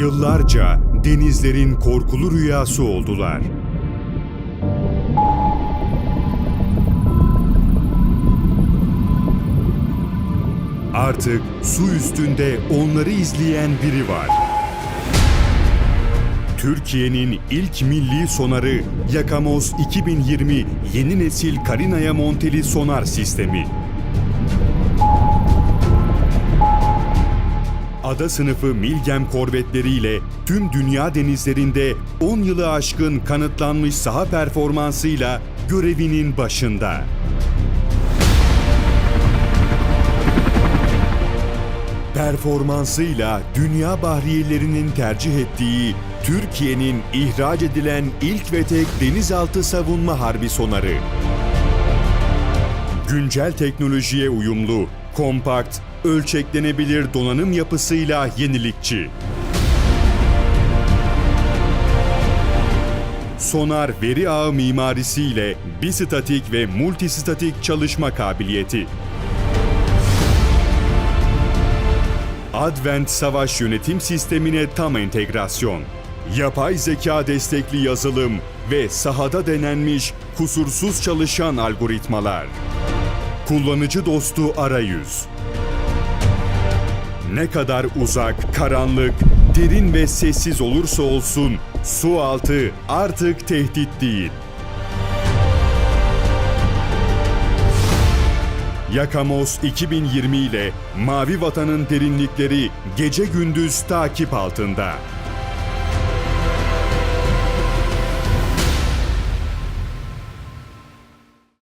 Yıllarca denizlerin korkulu rüyası oldular. Artık su üstünde onları izleyen biri var. Türkiye'nin ilk milli sonarı Yakamoz 2020 yeni nesil Karinaya monteli sonar sistemi. Ada sınıfı Milgem korvetleriyle tüm dünya denizlerinde 10 yılı aşkın kanıtlanmış saha performansıyla görevinin başında. Performansıyla dünya bahriyelerinin tercih ettiği Türkiye'nin ihraç edilen ilk ve tek denizaltı savunma harbi sonarı. Güncel teknolojiye uyumlu, kompakt, ölçeklenebilir donanım yapısıyla yenilikçi. Sonar veri ağı mimarisiyle bistatik ve multistatik çalışma kabiliyeti. Advent Savaş Yönetim Sistemine tam entegrasyon. Yapay zeka destekli yazılım ve sahada denenmiş kusursuz çalışan algoritmalar. Kullanıcı dostu arayüz. Ne kadar uzak, karanlık, derin ve sessiz olursa olsun su altı artık tehdit değil. Yakamoz 2020 ile Mavi Vatan'ın derinlikleri gece gündüz takip altında.